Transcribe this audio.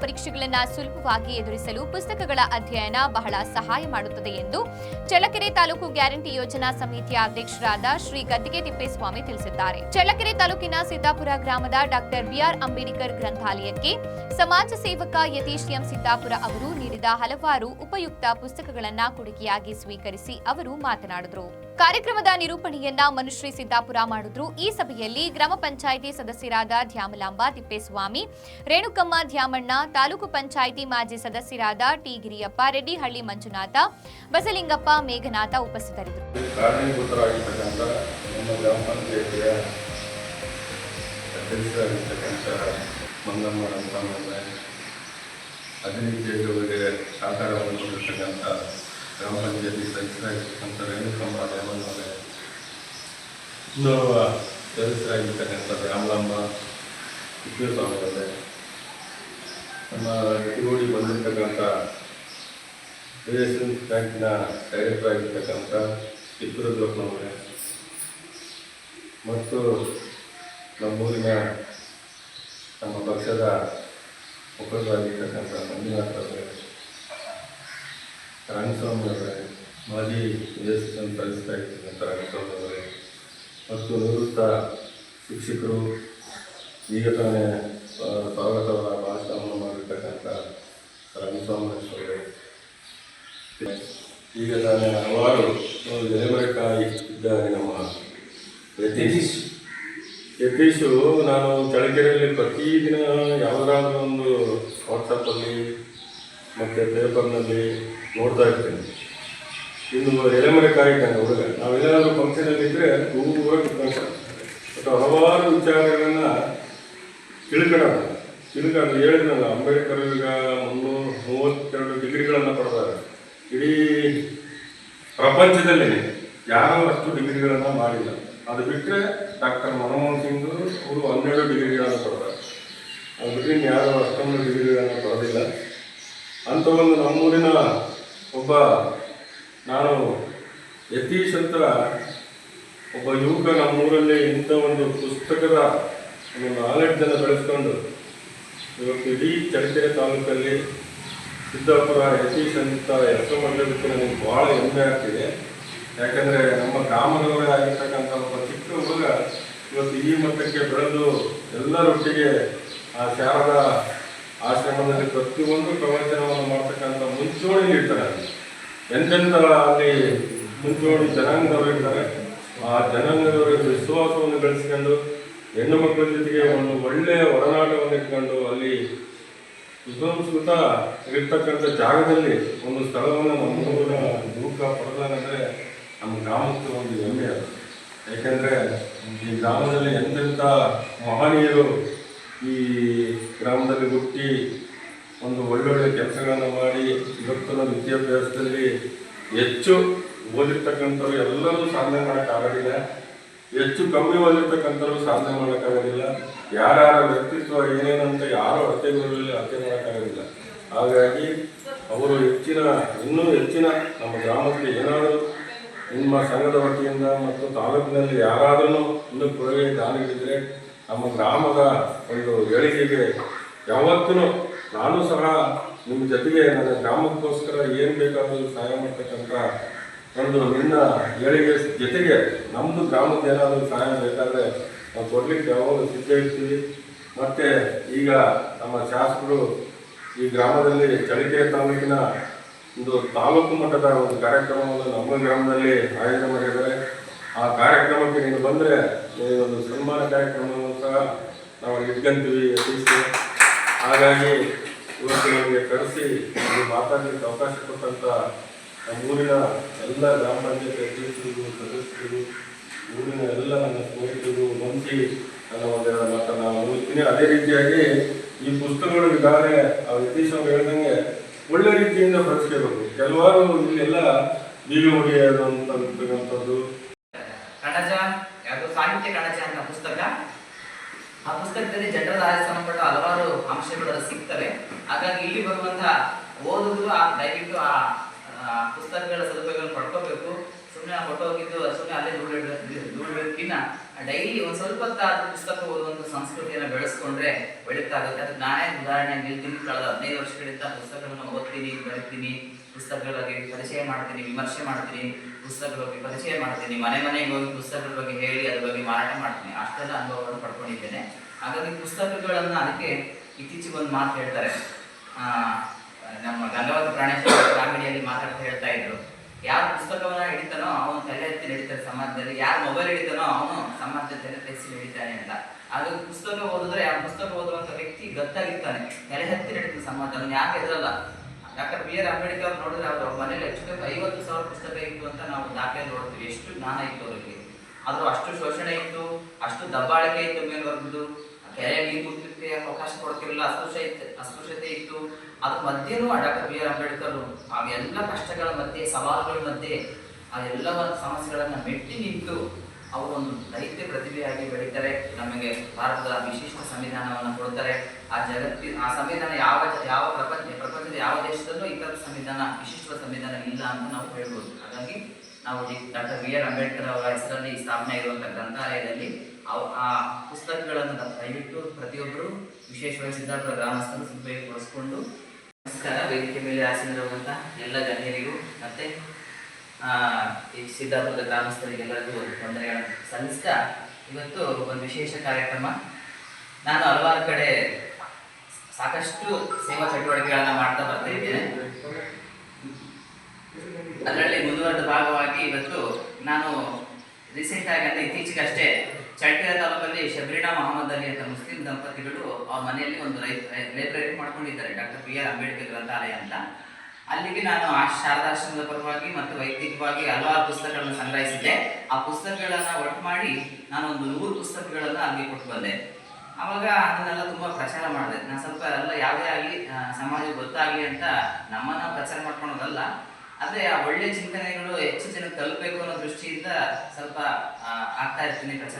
ಪರೀಕ್ಷೆಗಳನ್ನ ಸುಲಭವಾಗಿ ಎದುರಿಸಲು ಪುಸ್ತಕಗಳ ಅಧ್ಯಯನ ಬಹಳ ಸಹಾಯ ಮಾಡುತ್ತದೆ ಎಂದು ಚಳ್ಳಕೆರೆ ತಾಲೂಕು ಗ್ಯಾರಂಟಿ ಯೋಜನಾ ಸಮಿತಿಯ ಅಧ್ಯಕ್ಷರಾದ ಶ್ರೀ ಗದ್ದಿಗೆ ತಿಪ್ಪೇಸ್ವಾಮಿ ತಿಳಿಸಿದ್ದಾರೆ. ಚಳ್ಳಕೆರೆ ತಾಲೂಕಿನ ಸಿದ್ದಾಪುರ ಗ್ರಾಮದ ಡಾಕ್ಟರ್ ಬಿಆರ್ ಅಂಬೇಡ್ಕರ್ ಗ್ರಂಥಾಲಯಕ್ಕೆ ಸಮಾಜ ಸೇವಕ ಯತೀಶ್ ಎಂ ಸಿದ್ದಾಪುರ ಅವರು ನೀಡಿದ ಹಲವಾರು ಉಪಯುಕ್ತ ಪುಸ್ತಕಗಳನ್ನು ಕೊಡುಗೆಯಾಗಿ ಸ್ವೀಕರಿಸಿ ಅವರು ಮಾತನಾಡಿದರು. ಕಾರ್ಯಕ್ರಮದ ನಿರೂಪಣೆಯನ್ನ ಮನುಶ್ರೀ ಸಿದ್ದಾಪುರ ಮಾಡಿದ್ರು. ಈ ಸಭೆಯಲ್ಲಿ ಗ್ರಾಮ ಪಂಚಾಯಿತಿ ಸದಸ್ಯರಾದ ಧ್ಯಾಮಲಾಂಬ ತಿಪ್ಪೇಸ್ವಾಮಿ, ರೇಣುಕಮ್ಮ ಧ್ಯಾಮಣ್ಣ ತಾಲೂಕು ಪಂಚಾಯಿತಿ ಮಾಜಿ ಸದಸ್ಯರಾದ ಟಿ ಗಿರಿಯಪ್ಪ ರೆಡ್ಡಿಹಳ್ಳಿ ಮಂಜುನಾಥ, ಬಸಲಿಂಗಪ್ಪ ಮೇಘನಾಥ ಉಪಸ್ಥಿತರಿದ್ದರು. ಸಹಕಾರವನ್ನು ಗ್ರಾಮ ಪಂಚಾಯತಿ ಸದಸ್ಯರಾಗಿರ್ತಕ್ಕಂಥ ರೇಣುಕಮ್ಮ ದೇವಣ್ಣವರೇ ಇನ್ನೋರ್ವ ಸದಸ್ಯರಾಗಿರ್ತಕ್ಕಂಥ ರಾಮಲಮ್ಮ ತಿಪ್ಪೇಸ್ವಾಮಿಯವರೇ ನಮ್ಮ ಕಿರೋಡಿ ಬಂದಿರ್ತಕ್ಕಂಥ ಎನ್ ಬ್ಯಾಂಕಿನ ಡೈರೆಕ್ಟರ್ ಆಗಿರ್ತಕ್ಕಂಥ ಚಿತ್ರದುರ್ಗನವರೇ. ಮತ್ತು ನಮ್ಮೂರಿನ ನಮ್ಮ ಪಕ್ಷದ ಮುಖಂಡರಾಗಿರ್ತಕ್ಕಂಥ ಮಂಜುನಾಥ್ ಅವರೇ. ರಂಗಸ್ವಾಮಿ ಅವರೇ ಮಾಜಿ ಎನ್ ಸಲ್ಲಿಸ್ತಾ ಇರ್ತಕ್ಕಂಥ ರಂಗಸ್ವಾಮಿ ಅವರೇ ಮತ್ತು ನಿವೃತ್ತ ಶಿಕ್ಷಕರು, ಈಗ ತಾನೇ ಸ್ವಾಗತವರ ಭಾಷಣವನ್ನು ಮಾಡಿರ್ತಕ್ಕಂಥ ರಂಗಸ್ವಾಮಿ ಈಗ ತಾನೇ ಹಲವಾರು ಎಲೆಮರೆಕಾಯಿ ಇದ್ದಾರೆ ನಮ್ಮ ಯತೀಶ್. ಯತೀಶು, ನಾನು ಚಳಕೆರೆಯಲ್ಲಿ ಪ್ರತಿದಿನ ಯಾವುದಾದ್ರೂ ಒಂದು ವಾಟ್ಸಪ್ಪಲ್ಲಿ ಮತ್ತು ಪೇಪರ್ನಲ್ಲಿ ನೋಡ್ತಾ ಇರ್ತೇನೆ. ಇನ್ನು ಎಲೆಮರೆ ಇದ್ದಾನೆ ಹುಡುಗ. ಫಂಕ್ಷನ್ ಫಂಕ್ಷನಲ್ಲಿ ಇದ್ದರೆ ದೂರ ಅಥವಾ ಬಟ್ ಹಲವಾರು ವಿಚಾರಗಳನ್ನು ತಿಳ್ಕೊಳ್ಳೋಣ. ತಿಳ್ಕೊಂಡು ಹೇಳಿದ್ನಲ್ಲ, ಅಂಬೇಡ್ಕರ್ ಈಗ ಮುನ್ನೂರು ಮೂವತ್ತೆರಡು ಡಿಗ್ರಿಗಳನ್ನು ಪಡೆದಾರೆ. ಇಡೀ ಪ್ರಪಂಚದಲ್ಲಿ ಯಾರೂ ಅಷ್ಟು ಡಿಗ್ರಿಗಳನ್ನು ಮಾಡಿಲ್ಲ. ಅದು ಬಿಟ್ಟರೆ ಡಾಕ್ಟರ್ ಮನಮೋಹನ್ ಸಿಂಗ್ ಅವರು ಹನ್ನೆರಡು ಡಿಗ್ರಿಗಳನ್ನು ಪಡೆದಾರೆ. ಅದು ಬಿಟ್ಟರೆ ಯಾರು ಅಷ್ಟೊಂದು ಡಿಗ್ರಿಗಳನ್ನು ಪಡೆದಿಲ್ಲ. ಅಂಥ ಒಂದು ನಮ್ಮೂರಿನ ಒಬ್ಬ ನಾನು ಯತೀಶ್ ಒಬ್ಬ ಯುವಕ ನಮ್ಮೂರಲ್ಲಿ ಇಂಥ ಒಂದು ಪುಸ್ತಕದ ಒಂದು ನಾಲೆಡ್ಜನ್ನು ಬೆಳೆಸ್ಕೊಂಡು ಇವತ್ತು ಇಡೀ ಚಳ್ಳಕೆರೆ ತಾಲೂಕಲ್ಲಿ ಸಿದ್ದಾಪುರ ಯತೀಶ್ ಅಂತ ಹೆಸರು ಮಾಡಲಿಕ್ಕೆ ನನಗೆ ಭಾಳ ಹೆಮ್ಮೆ ಆಗ್ತಿದೆ. ಯಾಕಂದರೆ ನಮ್ಮ ಗ್ರಾಮದವರೇ ಆಗಿರ್ತಕ್ಕಂಥ ಒಬ್ಬ ಚಿಕ್ಕ ಹುಡುಗ ಇವತ್ತು ಈ ಮಟ್ಟಕ್ಕೆ ಬೆಳೆದು ಎಲ್ಲರೊಟ್ಟಿಗೆ ಆ ಶಾರದಾ ಆಶ್ರಮದಲ್ಲಿ ಪ್ರತಿಯೊಂದು ಪ್ರವಚನವನ್ನು ಮಾಡ್ತಕ್ಕಂಥ ಮುಂಚೂಣಿ ಇರ್ತಾರೆ ಎಂತೆಂಥ ಅಲ್ಲಿ ಮುಂಚೂಣಿ ಜನಾಂಗದವರು ಇರ್ತಾರೆ, ಆ ಜನಾಂಗದವರಿಗೆ ವಿಶ್ವಾಸವನ್ನು ಬೆಳೆಸ್ಕೊಂಡು ಹೆಣ್ಣು ಮಕ್ಕಳ ಜೊತೆಗೆ ಒಂದು ಒಳ್ಳೆಯ ಒಡನಾಟವನ್ನು ಇಟ್ಕೊಂಡು ಅಲ್ಲಿ ಸುಸಂಸ್ಕೃತ ಇರ್ತಕ್ಕಂಥ ಜಾಗದಲ್ಲಿ ಒಂದು ಸ್ಥಳವನ್ನು ನಮ್ಮ ಊರ ದೂಕ ಪಡೆದಾಗಂದ್ರೆ ನಮ್ಮ ಗ್ರಾಮಕ್ಕೆ ಒಂದು ಹೆಮ್ಮೆ ಅದು. ಯಾಕೆಂದರೆ ಈ ಗ್ರಾಮದಲ್ಲಿ ಎಂತೆಂಥ ಮಹನೀಯರು ಈ ಗ್ರಾಮದಲ್ಲಿ ಹುಟ್ಟಿ ಒಂದು ಒಳ್ಳೊಳ್ಳೆ ಕೆಲಸಗಳನ್ನು ಮಾಡಿ ಇವತ್ತಿನ ವಿದ್ಯಾಭ್ಯಾಸದಲ್ಲಿ ಹೆಚ್ಚು ಓದಿರ್ತಕ್ಕಂಥವ್ರು ಎಲ್ಲರೂ ಸಾಧನೆ ಮಾಡೋಕ್ಕಾಗೋದಿಲ್ಲ. ಹೆಚ್ಚು ಕಮ್ಮಿ ಓದಿರ್ತಕ್ಕಂಥವ್ರು ಸಾಧನೆ ಮಾಡೋಕ್ಕಾಗೋದಿಲ್ಲ. ಯಾರ್ಯಾರ ವ್ಯಕ್ತಿತ್ವ ಏನೇನಂತ ಯಾರು ಅಳತೆಗಳಲ್ಲಿ ಅಳತೆ ಮಾಡೋಕ್ಕಾಗೋದಿಲ್ಲ. ಹಾಗಾಗಿ ಅವರು ಹೆಚ್ಚಿನ, ಇನ್ನೂ ಹೆಚ್ಚಿನ ನಮ್ಮ ಗ್ರಾಮಕ್ಕೆ ಏನಾದರೂ ನಿಮ್ಮ ಸಂಘದ ವತಿಯಿಂದ ಮತ್ತು ತಾಲೂಕಿನಲ್ಲಿ ಯಾರಾದರೂ ಇನ್ನೂ ಕೊಡುಗೆ ದಾನಿಗಳಿದ್ರೆ ನಮ್ಮ ಗ್ರಾಮದ ಒಂದು ಏಳಿಗೆಗೆ ಯಾವತ್ತೂ ನಾನು ಸಹ ನಿಮ್ಮ ಜೊತೆಗೆ ನನ್ನ ಗ್ರಾಮಕ್ಕೋಸ್ಕರ ಏನು ಬೇಕಾದರೂ ಸಹಾಯ ಮಾಡ್ತಕ್ಕಂಥ ಒಂದು ನಿನ್ನ ಏಳಿಗೆ ಜೊತೆಗೆ ನಮ್ಮದು ಗ್ರಾಮದ ಏನಾದರೂ ಸಹಾಯ ಬೇಕಾದರೆ ನಾವು ಕೊಡ್ಲಿಕ್ಕೆ ಯಾವಾಗಲೂ ಸಿದ್ಧ ಇರ್ತೀವಿ. ಮತ್ತು ಈಗ ನಮ್ಮ ಶಾಸಕರು ಈ ಗ್ರಾಮದಲ್ಲಿ ಚಳಿಕೆ ತಾಲೂಕಿನ ಒಂದು ತಾಲೂಕು ಮಟ್ಟದ ಒಂದು ಕಾರ್ಯಕ್ರಮವನ್ನು ನಮ್ಮ ಗ್ರಾಮದಲ್ಲಿ ಆಯೋಜನೆ ಮಾಡಿದ್ದಾರೆ. ಆ ಕಾರ್ಯಕ್ರಮಕ್ಕೆ ನೀನು ಬಂದರೆ ಒಂದು ಸನ್ಮಾನ ಕಾರ್ಯಕ್ರಮವನ್ನು ಸಹ ನಾವು ಇಟ್ಕೊಂತೀವಿ ಯತೀಶ್ ಹಾಗಾಗಿ ಇವತ್ತು ನಮಗೆ ಕರೆಸಿ, ನೀವು ಮಾತಾಡಲಿಕ್ಕೆ ಅವಕಾಶ ನಮ್ಮ ಊರಿನ ಎಲ್ಲ ಗ್ರಾಮ ಪಂಚಾಯತ್ ಅಧ್ಯಕ್ಷರು ಸದಸ್ಯರು ಊರಿನ ಎಲ್ಲ ನನ್ನ ಸ್ನೇಹಿತರು ಮಂತ್ರಿ ನನ್ನ ಒಂದೆರಡು ಮಾತನ್ನು ನಾನು ಮುಗಿಸ್ತೀನಿ ಅದೇ ರೀತಿಯಾಗಿ ಈ ಪುಸ್ತಕಗಳು ಈಗಾಗಲೇ ಆ ಯತೀಶ್ ಅವರು ಹೇಳ್ದಂಗೆ ಒಳ್ಳೆ ರೀತಿಯಿಂದ ಬಳಸ್ಕೋಬೇಕು ಕೆಲವಾರು ಇಲ್ಲೆಲ್ಲ ಬೀಗ ಹೊಡೆಯೋದು ಅಂತಕ್ಕಂಥದ್ದು ಸಾಹಿತ್ಯ ಕಾಳಜಿ ಅಂತ ಪುಸ್ತಕ. ಆ ಪುಸ್ತಕದಲ್ಲಿ ಜನರ ಸಂಬಂಧಪಟ್ಟ ಹಲವಾರು ಅಂಶಗಳು ಸಿಗ್ತವೆ. ಹಾಗಾಗಿ ಇಲ್ಲಿ ಬರುವಂತಹ ಓದುವುದು ಆ ದಯವಿಟ್ಟು ಆ ಪುಸ್ತಕಗಳ ಸದುಪಯೋಗ ಪಡ್ಕೋಬೇಕು. ಸುಮ್ಮನೆ ಹೊಟ್ಟೋಗಿದ್ದು ಸುಮ್ಮನೆ ಅಲ್ಲೇ ದೂರ ದುಡ್ಡಕ್ಕಿನ್ನ ಡೈಲಿ ಒಂದು ಸ್ವಲ್ಪ ಅದು ಪುಸ್ತಕ ಓದುವಂಥ ಸಂಸ್ಕೃತಿಯನ್ನು ಬೆಳೆಸ್ಕೊಂಡ್ರೆ ಒಳಿತಾಗುತ್ತೆ ಅದಕ್ಕೆ ನಾನೇ ಉದಾಹರಣೆ ನಿಲ್ತೀನಿ ಕಳೆದ ಹದಿನೈದು ವರ್ಷಗಳಿಂದ ಪುಸ್ತಕಗಳನ್ನು ಓದ್ತೀನಿ, ಬರೀತೀನಿ, ಪುಸ್ತಕಗಳ ಬಗ್ಗೆ ಪರಿಚಯ ಮಾಡ್ತೀನಿ, ವಿಮರ್ಶೆ ಮಾಡ್ತೀನಿ, ಪುಸ್ತಕಗಳ ಬಗ್ಗೆ ಪರಿಚಯ ಮಾಡ್ತೀನಿ, ಮನೆ ಮನೆಗೆ ಹೋಗಿ ಪುಸ್ತಕಗಳ ಬಗ್ಗೆ ಹೇಳಿ, ಅದ್ರ ಬಗ್ಗೆ ಮಾರಾಟ ಮಾಡ್ತೀನಿ. ಅಷ್ಟೆಲ್ಲ ಅನುಭವಗಳನ್ನು ಪಡ್ಕೊಂಡಿದ್ದೇನೆ. ಹಾಗಾಗಿ ಪುಸ್ತಕಗಳನ್ನು ಅದಕ್ಕೆ ಇತ್ತೀಚೆಗೆ ಒಂದು ಮಾತು ಹೇಳ್ತಾರೆ. ನಮ್ಮ ಗಂಗಾವತಿ ಪ್ರಾಣೇಶ್ವರ ಕಾಮಿಡಿಯಲ್ಲಿ ಮಾತಾಡ್ತಾ ಹೇಳ್ತಾ ಇದ್ರು. ಯಾರು ಪುಸ್ತಕವನ್ನ ಹಿಡಿತಾನೋ ಅವನು ತಲೆ ಎತ್ತಿ ಹಿಡಿತಾನೆ ಸಮಾಜದಲ್ಲಿ, ಯಾರು ಮೊಬೈಲ್ ಹಿಡಿತಾನೋ ಅವನು ಸಮಾಜದ ತಲೆ ಎತ್ತಿ ನಡೀತಾನೆ ಅಂತ. ಅದು ಪುಸ್ತಕ ಓದಿದ್ರೆ, ಆ ಪುಸ್ತಕ ಓದುವಂತ ವ್ಯಕ್ತಿ ಗತ್ತಾಗಿರ್ತಾನೆ ತಲೆ ಹತ್ತಿ ನಡೀತಾನೆ ಸಮಾಜ. ಅವ್ನು ಯಾಕೆ ಎದುರಲ್ಲ? ಡಾಕ್ಟರ್ ಬಿ ಆರ್ ಅಂಬೇಡ್ಕರ್ ನೋಡಿದ್ರೆ ಅವ್ರ ಮನೇಲಿ ಕಮ್ಮಿ ಐವತ್ತು ಸಾವಿರ ಪುಸ್ತಕ ಇತ್ತು ಅಂತ ನಾವು ದಾಖಲೆ ನೋಡ್ತೀವಿ. ಎಷ್ಟು ಜ್ಞಾನ ಇತ್ತು ಅವರಿಗೆ. ಆದ್ರೂ ಅಷ್ಟು ಶೋಷಣೆ ಇತ್ತು, ಅಷ್ಟು ದಬ್ಬಾಳಿಕೆ ಇತ್ತು ಮೇಲ್ವರ್ಗದ್ದು. ಕೆರೆ ನೀರು ಕುಡಿಲಿಕ್ಕೆ ಅವಕಾಶ ಕೊಡ್ತಿರಲಿಲ್ಲ. ಅಸ್ಪೃಶ್ಯ ಇತ್ತು ಅಸ್ಪೃಶ್ಯತೆ ಇತ್ತು ಅದ್ರ ಮಧ್ಯೆನೂ ಡಾಕ್ಟರ್ ಬಿ ಆರ್ ಅಂಬೇಡ್ಕರ್ ಆ ಎಲ್ಲ ಕಷ್ಟಗಳ ಮಧ್ಯೆ, ಸವಾಲುಗಳ ಮಧ್ಯೆ ಆ ಎಲ್ಲ ಸಮಸ್ಯೆಗಳನ್ನು ಮೆಟ್ಟಿ ನಿಂತು ಅವರು ಒಂದು ದೈತ್ಯ ಪ್ರತಿಭೆಯಾಗಿ ಬೆಳೀತಾರೆ. ನಮಗೆ ಭಾರತದ ವಿಶಿಷ್ಟ ಸಂವಿಧಾನವನ್ನು ಕೊಡ್ತಾರೆ. ಆ ಜಗತ್ತಿ, ಆ ಸಂವಿಧಾನ ಯಾವ ಯಾವ ಪ್ರಪಂಚ, ಪ್ರಪಂಚದ ಯಾವ ದೇಶದಲ್ಲೂ ಈ ಥರದ ಸಂವಿಧಾನ ವಿಶಿಷ್ಟ ಸಂವಿಧಾನ ಇಲ್ಲ ಅಂತ ನಾವು ಹೇಳ್ಬೋದು. ಹಾಗಾಗಿ ನಾವು ಡಾಕ್ಟರ್ ಬಿ ಆರ್ ಅಂಬೇಡ್ಕರ್ ಅವರ ಹೆಸರಲ್ಲಿ ಸ್ಥಾಪನೆ ಇರುವಂತಹ ಗ್ರಂಥಾಲಯದಲ್ಲಿ ಅವ್ ಆ ಪುಸ್ತಕಗಳನ್ನು ದಯವಿಟ್ಟು ಪ್ರತಿಯೊಬ್ಬರು ವಿಶೇಷವಾಗಿ ಸಿದ್ಧಾರ್ಥ ಗ್ರಾಮಸ್ಥರು ಉಪಯೋಗಪಡಿಸ್ಕೊಂಡು ನಮಸ್ಕಾರ, ವೇದಿಕೆ ಮೇಲೆ ಆಸೀನರುವಂಥ ಎಲ್ಲ ಗಣ್ಯರಿಗೂ ಮತ್ತೆ ಈ ಸಿದ್ದಾಪುರದ ಗ್ರಾಮಸ್ಥರಿಗೆಲ್ಲರಿಗೂ ವಂದನೆಗಳನ್ನು ಸಲ್ಲಿಸ್ತಾ ಇವತ್ತು ಒಂದು ವಿಶೇಷ ಕಾರ್ಯಕ್ರಮ. ನಾನು ಹಲವಾರು ಕಡೆ ಸಾಕಷ್ಟು ಸೇವಾ ಚಟುವಟಿಕೆಗಳನ್ನ ಮಾಡ್ತಾ ಬರ್ತಾ ಇದ್ದೇನೆ. ಅದರಲ್ಲಿ ಮುಂದುವರೆದ ಭಾಗವಾಗಿ ಇವತ್ತು ನಾನು ರೀಸೆಂಟ್ ಆಗಿ ಅಂದ್ರೆ ಇತ್ತೀಚೆಗಷ್ಟೇ ಚಳ್ಳಕೆರೆ ತಾಲೂಕಲ್ಲಿ ಶಬರೀನಾ ಮೊಹಮ್ಮದ್ ಅಲಿ ಅಂತ ಮುಸ್ಲಿಂ ದಂಪತಿಗಳು ಆ ಮನೆಯಲ್ಲಿ ಒಂದು ಲೈಬ್ರರಿ ಮಾಡ್ಕೊಂಡಿದ್ದಾರೆ, ಡಾಕ್ಟರ್ ಪಿ ಆರ್ ಅಂಬೇಡ್ಕರ್ ಗ್ರಂಥಾಲಯ ಅಂತ. ಅಲ್ಲಿಗೆ ನಾನು ಆ ಶಾರದಾಶ್ರಮದ ಪರವಾಗಿ ಮತ್ತು ವೈಯಕ್ತಿಕವಾಗಿ ಹಲವಾರು ಪುಸ್ತಕಗಳನ್ನು ಸಂಗ್ರಹಿಸಿದ್ದೆ. ಆ ಪುಸ್ತಕಗಳನ್ನ ಒಟ್ಟು ಮಾಡಿ ನಾನು ಒಂದು ನೂರು ಪುಸ್ತಕಗಳನ್ನ ಅಲ್ಲಿ ಕೊಟ್ಟು ಬಂದೆ. ಅವಾಗ ಅದನ್ನೆಲ್ಲ ತುಂಬಾ ಪ್ರಚಾರ ಮಾಡಿದೆ. ನಾನು ಸ್ವಲ್ಪ ಎಲ್ಲ ಯಾವುದೇ ಆಗಲಿ ಸಮಾಜಕ್ಕೆ ಗೊತ್ತಾಗಲಿ ಅಂತ ನಮ್ಮನ್ನ ಪ್ರಚಾರ ಮಾಡ್ಕೊಳೋದಲ್ಲ. ಆದರೆ ಆ ಒಳ್ಳೆ ಚಿಂತನೆಗಳು ಹೆಚ್ಚು ಜನಕ್ಕೆ ತಲುಪಬೇಕು ಅನ್ನೋ ದೃಷ್ಟಿಯಿಂದ ಸ್ವಲ್ಪ ಆಗ್ತಾ ಇರ್ತೀನಿ ಪ್ರಚಾರ.